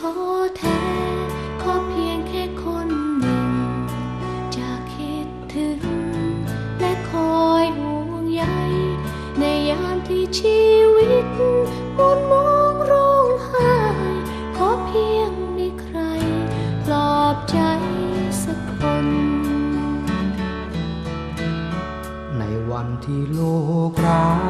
ท้อแท้ขอเพียงแค่คนหนึ่ง จะคิดถึง และคอยห่วงใยในยามที่ชีวิตมุนมองร้องไห้ขอเพียงมีใครปลอบใจสักคน ในวันที่โลกร้าง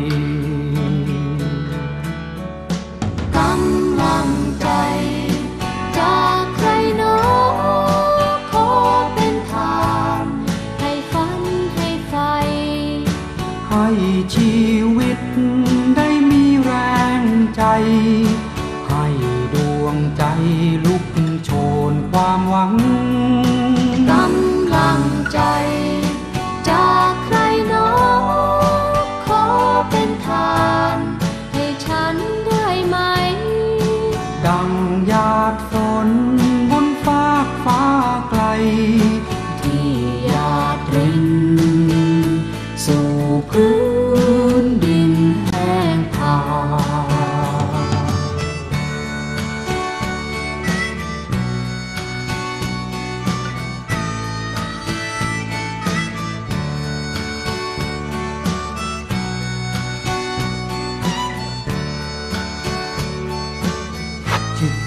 ความหวังกำลังใจ จากใครหนอขอเป็นทาน ให้ฉันได้ไหม ดังยาดฝ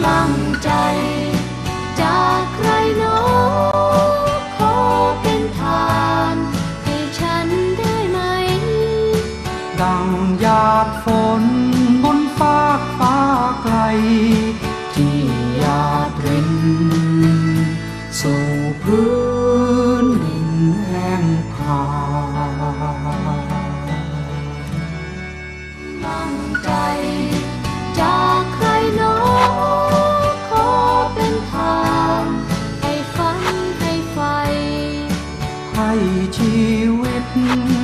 ำลังใจ จากใครโนอขอเป็นทาน ให้ฉันได้ไหม ดังหยาดฝนบนฟากฟ้าไกล ชีวิต